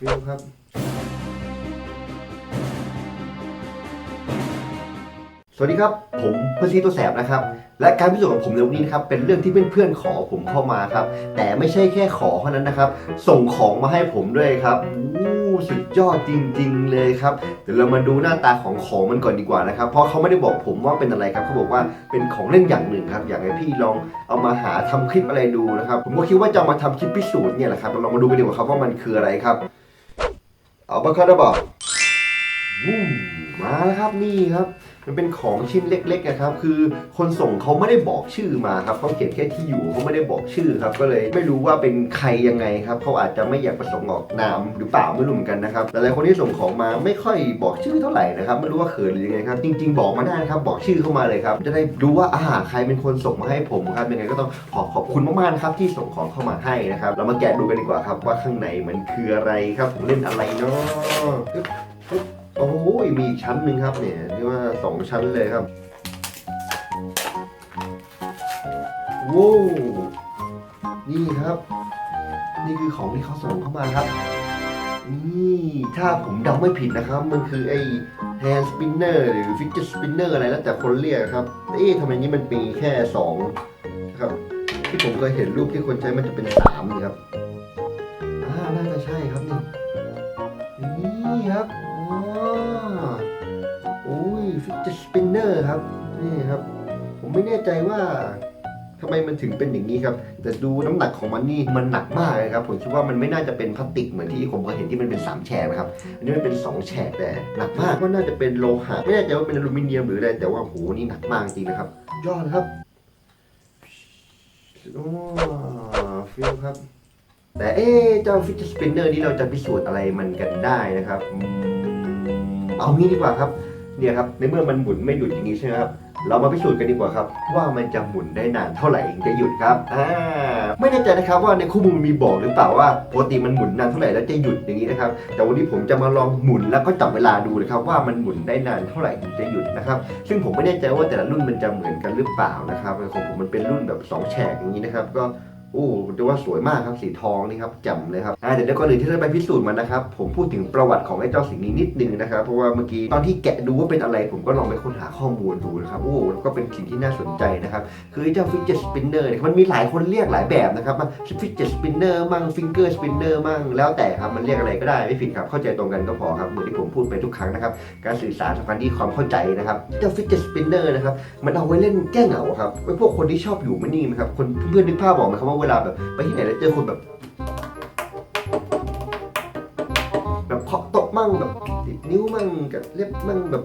ฟิลครับ สวัสดีครับ ผมเพื่อนซีตัวแสบนะครับ และการพิสูจน์ของผมในวันนี้นะครับ เป็นเรื่องที่เพื่อนๆขอผมเข้ามาครับ แต่ไม่ใช่แค่ขอเท่านั้นนะครับ ส่งของมาให้ผมด้วยครับอู้สุดยอดจริง ๆ เลยครับ เดี๋ยวเรามาดูหน้าตาของของมันก่อนดีกว่านะครับ เพราะเขาไม่ได้บอกผมว่าเป็นอะไรครับเขาบอกว่าเป็นของเล่นอย่างหนึ่งครับ อยากให้พี่ลองเอามาหาทำคลิปอะไรดูนะครับ ผมก็คิดว่าจะมาทำคลิปพิสูจน์เนี่ยแหละครับ เราลองมาดูกันดีกว่าครับว่ามันคืออะไรครับ อัลบาคารับบอกวู้มาแล้วครับนี่ครับ มันเป็นของชิ้นเล็กๆนะครับ คือคนส่งเขาไม่ได้บอกชื่อมาครับเขาเขียนแค่ที่อยู่เขาไม่ได้บอกชื่อครับ ก็เลยไม่รู้ว่าเป็นใครยังไงครับเขาอาจจะไม่อยากประสงค์ออกนามหรือเปล่าไม่รู้เหมือนกันนะครับแต่หลายคนที่ส่งของมาไม่ค่อยบอกชื่อเท่าไหร่นะครับไม่รู้ว่าเขินหรือยังไงครับจริง ๆ บอกมาได้นะครับบอกชื่อเข้ามาเลยครับจะได้รู้ว่าอาใครเป็นคนส่งมาให้ผมครับยังไงก็ต้องขอขอบคุณมากๆครับที่ส่งของเข้ามาให้นะครับเรามาแกะดูกันดีกว่าครับว่าข้างในมันคืออะไรครับผมเล่นอะไรเนาะ โอ้โหมีอีกชั้นหนึ่งครับเนี่ยเรียกว่าสองชั้นเลยครับว้าวนี่ครับ นี่คือของที่เขาส่งเข้ามาครับ นี่ ถ้าผมเดาไม่ผิดนะครับ มันคือไอ้ hand spinner หรือ fidget spinner อะไรแล้วแต่คนเรียกครับ เอ๊ะทำไมนี้มันมีแค่สองนะครับที่ผมเคยเห็นรูปที่คนใช้มันจะเป็นสามนี่ครับ อ่า น่าจะใช่ครับนี่ นี่ครับ สปินเนอร์ครับนี่ครับ ผมไม่แน่ใจว่าทำไมมันถึงเป็นอย่างนี้ครับ แต่ดูน้ำหนักของมันนี่มันหนักมากเลยครับ ผมคิดว่ามันไม่น่าจะเป็นพลาสติกเหมือนที่ผมเคยเห็นที่มันเป็นสามแฉกนะครับ อันนี้มันเป็นสองแฉกแต่หนักมากว่าน่าจะเป็นโลหะไม่แน่ใจว่าเป็นอลูมิเนียมหรืออะไรแต่ว่าโหนี่หนักมากจริงนะครับ ยอดครับโอ้ฟิลครับ แต่เอ๊เจ้าฟิชสปินเนอร์นี้เราจะพิสูจน์อะไรมันกันได้นะครับ เอางี้ดีกว่าครับ เนี่ยครับในเมื่อมันหมุนไม่หยุดอย่างนี้ใช่ไหมครับเรามาพิสูจน์กันดีกว่าครับ ว่ามันจะหมุนได้นานเท่าไหร่ถึงจะหยุดครับอ่าไม่แน่ใจนะครับว่าในคู่มือมีบอกหรือเปล่าว่าปกติมันหมุนนานเท่าไหร่แล้วจะหยุดอย่างนี้นะครับ แต่วันนี้ผมจะมาลองหมุนแล้วก็จับเวลาดูนะครับ ว่ามันหมุนได้นานเท่าไหร่ถึงจะหยุดนะครับ ซึ่งผมไม่แน่ใจว่าแต่ละรุ่นมันจะเหมือนกันหรือเปล่านะครับของผมมันเป็นรุ่นแบบสองแฉกอย่างนี้นะครับ ก็โอ้ดูว่าสวยมากครับสีทองนี่ครับแจ่มเลยครับ อ่เดี๋ยวเดี๋ยวก่อนอื่นที่จะไปพิสูจน์มันนะครับ ผมพูดถึงประวัติของไอ้เจ้าสิ่งนี้นิดนึงนะครับ เพราะว่าเมื่อกี้ตอนที่แกะดูว่าเป็นอะไร ผมก็ลองไปค้นหาข้อมูลดูนะครับ โอ้แล้วก็เป็นสิ่งที่น่าสนใจนะครับ คือไอ้เจ้าฟิ d เจ t สปินเนอร์เนี่ยมันมีหลายคนเรียกหลายแบบนะครับฟิ d เจ t สปินเนอร์มั่งฟิงเกอร์สปินเนอร์มั่งแล้วแต่ครับ มันเรียกอะไรก็ได้ไม่ผิดครับ เข้าใจตรงกันก็พอครับ เหมือนที่ผมพูดไปทุกครั้งนะครับ การสื่อสารสำคัญที่ความเข้าใจนะครับ เจ้าฟิ d เจ t สปินเนอร์นะครับ มันเอาไว้เล่นแก้เหงาครับไว้พวกคนที่ชอบอยู่ม่นิ่นะครับ คนเพื่อนๆนึกภาพบอกไหมครับว่าเวลาแบบไปที่ไหนแล้วเจอคนแบบ นิ้วมั่งกับเล็บมั่งแบบ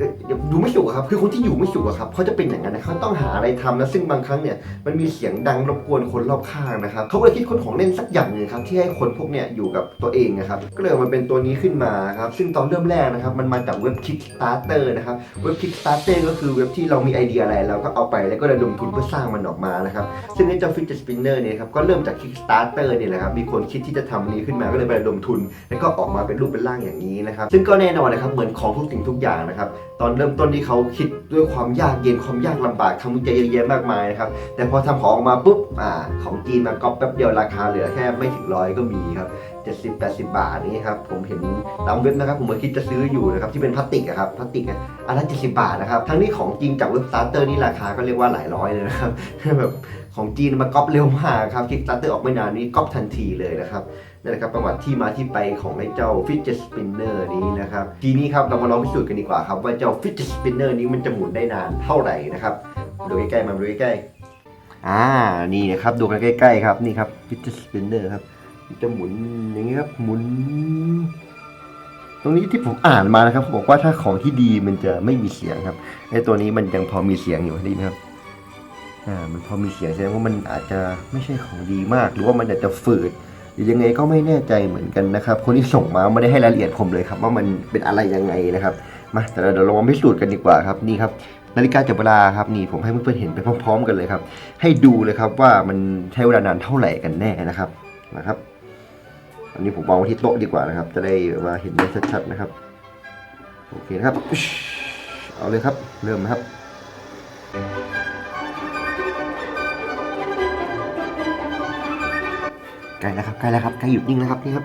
อ่อดูไม่สุขครับ คือคนที่อยู่ไม่สุขครับเขาจะเป็นอย่างนั้นนะเขาต้องหาอะไรทำนะซึ่งบางครั้งเนี่ยมันมีเสียงดังรบกวนคนรอบข้างนะครับเขาก็เลยคิดค้นของเล่นสักอย่างหนึ่งครับที่ให้คนพวกเนี้ยอยู่กับตัวเองนะครับก็เลยเอามาเป็นตัวนี้ขึ้นมาครับซึ่งตอนเริ่มแรกนะครับมันมาจากเว็บ Kickstarter นะครับเว็บ Kickstarter ก็คือเว็บที่เรามีไอเดียอะไรเราก็เอาไปแล้วก็ระดมทุนเพื่อสร้างมันออกมานะครับซึ่งไอ้เจ้า Fidget Spinner เนี่ยครับก็เริ่มจาก Kickstarter เนี่ยแหละครับมีคนคิดที่จะทำนี้ขึ้นมาก็เลยไประดมทุน แล้วก็ออกมาเป็นรูปเป็นร่างอย่างนี้นะครับซึ่งก็แน่นอนนะครับเหมือนของทุกสิ่งทุกอย่างนะครับ ตอนเริ่มต้นที่เขาคิดด้วยความยากเย็นความยากลำบากทำวิจัยเยอะแยะมากมายนะครับแต่พอทำของออกมาปุ๊บอ่าของจีนมาก๊อปแป๊บเดียวราคาเหลือแค่ไม่ถึงร้อยก็มีครับ70 80บาทนี่ครับผมเห็นตามเว็บนะครับผมก็คิดจะซื้ออยู่นะครับที่เป็นพลาสติกครับพลาสติกอะอันละ70บาทนะครับทั้งนี้ของจริงจากเว็บสตาร์เตอร์นี่ราคาก็เรียกว่าหลายร้อยเลยนะครับแบบของจีนมาก๊อปเร็วมากครับคิกสตาร์เตอร์ออกไม่นานนี้ก๊อปทันทีเลยนะครับ นั่นแหละครับประวัติที่มาที่ไปของไอ้เจ้า Fidget Spinner นี้นะครับทีนี้ครับเรามาลองพิสูจน์กันดีกว่าครับว่าเจ้า Fidget Spinner นี้มันจะหมุนได้นานเท่าไหร่นะครับดูใกล้ๆมาดูใกล้ๆอ่านี่นะครับดูกันใกล้ๆครับนี่ครับ Fidget Spinner ครับจะหมุนอย่างนี้ครับหมุน ตรงนี้ที่ผมอ่านมานะครับเขาบอกว่าถ้าของที่ดีมันจะไม่มีเสียงครับไอ้ตัวนี้มันยังพอมีเสียงอยู่ได้ไหมครับอ่ามันพอมีเสียงแสดงว่ามันอาจจะไม่ใช่ของดีมาก หรือว่ามันอาจจะฝืด หรือยังไงก็ไม่แน่ใจเหมือนกันนะครับ คนที่ส่งมาไม่ได้ให้รายละเอียดผมเลยครับ ว่ามันเป็นอะไรยังไงนะครับมาแต่เดี๋ยวเราลองพิสูจน์กันดีกว่าครับนี่ครับนาฬิกาจับเวลาครับนี่ผมให้เพื่อนๆเห็นไปพร้อม ๆ กันเลยครับ ให้ดูเลยครับว่ามันใช้เวลานานเท่าไหร่กันแน่นะครับนะครับ อันนี้ผมวางไว้ที่โต๊ะดีกว่านะครับ จะได้แบบว่าเห็นได้ชัดๆนะครับโอเคนะครับเอาเลยครับเริ่มนะครับ ใกล้แล้วครับใกล้แล้วครับใกล้หยุดนิ่งแล้วครับนี่ครับ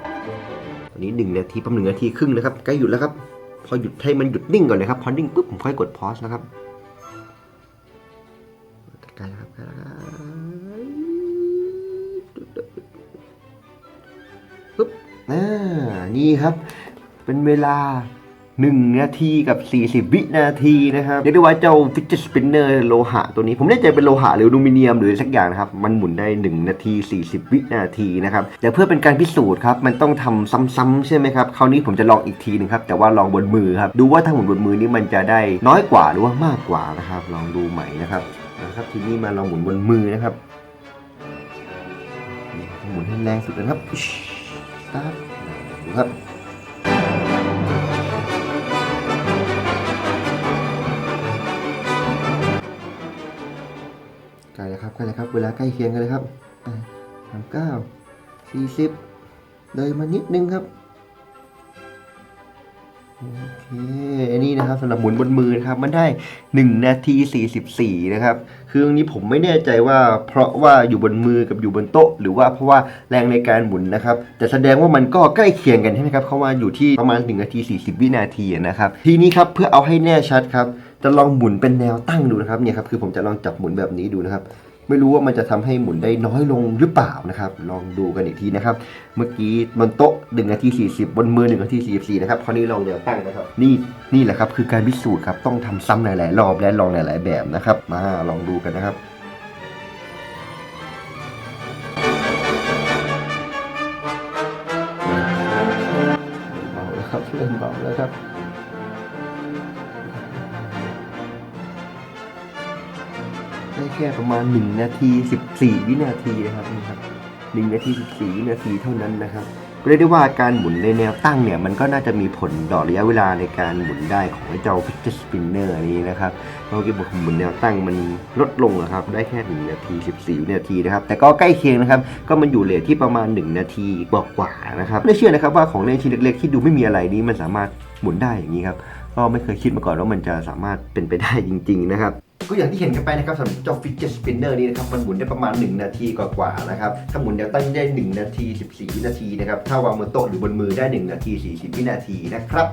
วันนี้หนึ่งนาทีประมาณหนึ่งนาทีครึ่งนะครับใกล้หยุดแล้วครับ พอหยุดให้มันหยุดนิ่งก่อนเลยครับพอนิ่งปุ๊บผมค่อยกดพอสนะครับใกล้แล้วครับใกล้แล้วปุ๊บอ่านี่ครับ เป็นเวลา 1 นาทีกับ 40 วินาทีนะครับเรียกได้ว่าเจ้าฟิชเชอร์สปินเนอร์โลหะตัวนี้ ผมไม่แน่ใจเป็นโลหะหรืออลูมิเนียมหรือสักอย่างนะครับ มันหมุนได้ 1 นาที 40 วินาทีนะครับแต่เพื่อเป็นการพิสูจน์ครับ มันต้องทำซ้ำๆใช่ไหมครับ คราวนี้ผมจะลองอีกทีหนึงครับ แต่ว่าลองบนมือครับ ดูว่าถ้าหมุนบนมือนี้มันจะได้น้อยกว่าหรือว่ามากกว่านะครับ ลองดูใหม่นะครับนะครับทีนี้มาลองหมุนบนมือนะครับหมุนให้แรงสุดเลยนะครับสตาร์ทดูครับ ใกล้แล้วครับใกล้แล้วครับเวลาใกล้เคียงกันเลยครับสามเก้าสี่สิบเลยมานิดนึงครับโอเคนนี้นะครับสำหรับหมุนบนมือนะครับ มันได้ 1 นาที 44 นะครับ คือตรงนี้ผมไม่แน่ใจว่าเพราะว่าอยู่บนมือกับอยู่บนโต๊ะ หรือว่าเพราะว่าแรงในการหมุนนะครับ แต่แสดงว่ามันก็ใกล้เคียงกันใช่ไหมครับเขาว่าอยู่ที่ประมาณ 1 นาที 40 วินาทีนะครับ ทีนี้ครับเพื่อเอาให้แน่ชัดครับ จะลองหมุนเป็นแนวตั้งดูนะครับเนี่ยครับคือผมจะลองจับหมุนแบบนี้ดูนะครับ ไม่รู้ว่ามันจะทำให้หมุนได้น้อยลงหรือเปล่านะครับ ลองดูกันอีกทีนะครับ เมื่อกี้บนโต๊ะ1นาที40 บนมือ1นาที44นะครับคราวนี้ลองแนวตั้งนะครับ นี่นี่แหละครับคือการพิสูจน์ครับต้องทำซ้ำหลาย ๆ รอบและลองหลาย ๆ แบบนะครับ มาลองดูกันนะครับเบาแล้วครับเริ่มเบาแล้วครับ ค่ประมาณ 1 นาที 14 วินาทีนะครับนี่ครับ1นาที 14 วินาทีเท่านั้นนะครับเรียกได้ว่าการหมุนในแนวตั้งเนี่ยมันก็น่าจะมีผลต่อระยะเวลาในการหมุนได้ของเจ้า Fidget Spinner นี้นะครับเมื่อกี้บอกหมุนแนวตั้งมันลดลงนะครับได้แค่1นาที 14วินาทีนะครับแต่ก็ใกล้เคียงนะครับก็มันอยู่เลทที่ประมาณ 1 นาทีกว่าๆนะครับไม่เชื่อนะครับว่าของเล่นชิ้นเล็กๆที่ดูไม่มีอะไรนี้มันสามารถหมุนได้อย่างนี้ครับก็ไม่เคยคิดมาก่อนว่ามันจะสามารถเป็นไปได้จริง ๆ นะครับ ก็อย่างที่เห็นกันไปนะครับสำหรับเจ้า Fidget Spinner นี้นะครับมันหมุนได้ประมาณ 1 นาทีกว่าๆนะครับถ้าหมุนแนวตั้งได้ 1 นาที 14 วินาทีนะครับถ้าวางบนโต๊ะหรือบนมือได้ 1 นาที 40 วินาทีนะครับ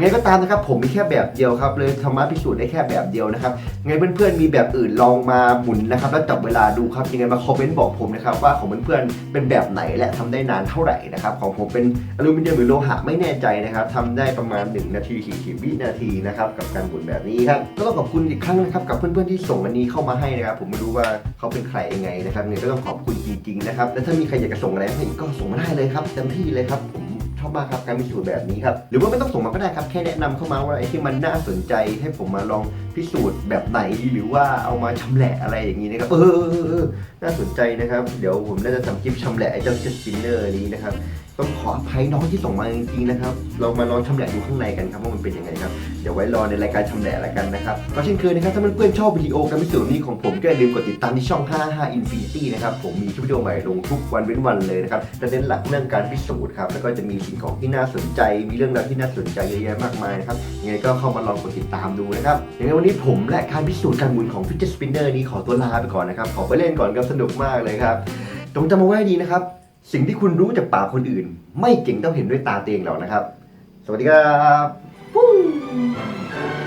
ไงก็ตามนะครับผมมีแค่แบบเดียวครับเลยธรรมะพิสูจน์ได้แค่แบบเดียวนะครับไงเพื่อนๆมีแบบอื่นลองมาหมุนนะครับแล้วจับเวลาดูครับยังไงมาคอมเมนต์บอกผมนะครับว่าของเพื่อนๆเป็นแบบไหนและทำได้นานเท่าไหร่นะครับของผมเป็นอลูมิเนียมหรือโลหะไม่แน่ใจนะครับทำได้ประมาณ 1 นาที40วินาทีนะครับกับการหมุนแบบนี้ครับก็ต้องขอบคุณอีกครั้งนะครับกับเพื่อนๆที่ส่งอันนี้เข้ามาให้นะครับผมไม่รู้ว่าเขาเป็นใครยังไงนะครับเนี่ยก็ต้องขอบคุณจริงๆนะครับและถ้ามีใครอยากจะส่งอะไรให้อีกก็ส่งมาได้เลยครับเต็มที่เลยครับผมามาครับการพิสูจน์แบบนี้ครับหรือว่าไม่ต้องส่งมาก็ได้ครับแค่แนะนำเข้ามาว่าไอ้ที่มันน่าสนใจให้ผมมาลองพิสูจน์แบบไหนหรือว่าเอามาชำแหละอะไรอย่างนี้นะครับเออน่าสนใจนะครับ เดี๋ยวผมน่าจะทำคลิปชำแหละไอ้เจ้าเชสปินเนอร์นี้นะครับ ต้องขออภัยน้องที่ส่งมาจริงๆนะครับ เรามาลองชำแหละดูข้างในกันครับว่ามันเป็นยังไงครับ เดี๋ยวไว้รอในรายการชำแหละละกันนะครับ ก็เช่นเคยนะครับ ถ้าเพื่อนๆชอบวิดีโอการพิสูจน์นี้ของผมก็อย่าลืมกดติดตามที่ช่อง 55 Infinity นะครับ ผมมีคลิปวิดีโอใหม่ลงทุกวันเว้นวันเลยนะครับ จะเน้นหลักเรื่องการพิสูจน์ครับ แล้วก็จะมีสิ่งของที่น่าสนใจ มีเรื่องราวที่น่าสนใจเยอะแยะมากมายนะครับ ยังไงก็เข้ามาลองกดติดตามดูนะครับยังไงวันนี้ผมและการพิสูจน์การหมุนของ Fidget Spinner นี้ขอตัวลาไปก่อนนะครับ ขอไปเล่นก่อนครับสนุกมากเลยครับจงจำเอาไว้ดีนะครับ สิ่งที่คุณรู้จากปากคนอื่น ไม่เก่งต้องเห็นด้วยตาตีเองหรอกนะครับ สวัสดีครับ